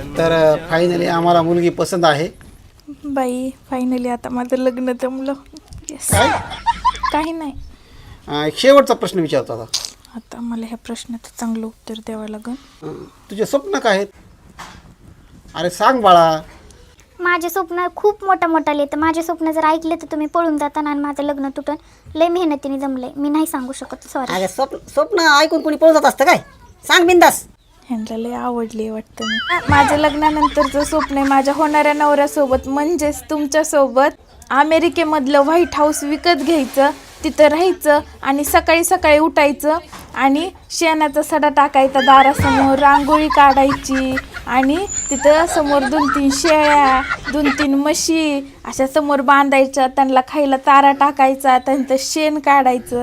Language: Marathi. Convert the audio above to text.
तर फायनली आम्हाला मुलगी पसंत आहे. बाई फायनली आता माझं लग्न जमलं. येस काय? काही नाही. अं, एक शेवटचा प्रश्न विचारतो आता. आता मला ह्या प्रश्नाचं चांगलं उत्तर द्यावं लागेल अं, तुझे स्वप्न काय आहेत? अरे सांग बाळा. माझे स्वप्न खूप मोठा मोठा तर माझे स्वप्न जर ऐकले तर तुम्ही पळून जाताना आणि माझं लग्न तुटून. लय मेहनतीने जमलंय. मी नाही सांगू शकत. सॉरी स्वप्न स्वप्न ऐकून कोणी पळून जात असतं काय? सांग बिंदास. ह्यांना लय आवडली वाटतं मी. माझ्या लग्नानंतरचं स्वप्न आहे माझ्या होणाऱ्या नवऱ्यासोबत म्हणजेच तुमच्यासोबत अमेरिकेमधलं व्हाईट हाऊस विकत घ्यायचं तिथं राहायचं आणि सकाळी सकाळी उठायचं आणि शेणाचा सडा टाकायचा दारासमोर रांगोळी काढायची आणि तिथं समोर दोन तीन शेळ्या दोन तीन म्हशी अशा समोर बांधायच्या त्यांना खायला चारा टाकायचा त्यांचं शेण काढायचं.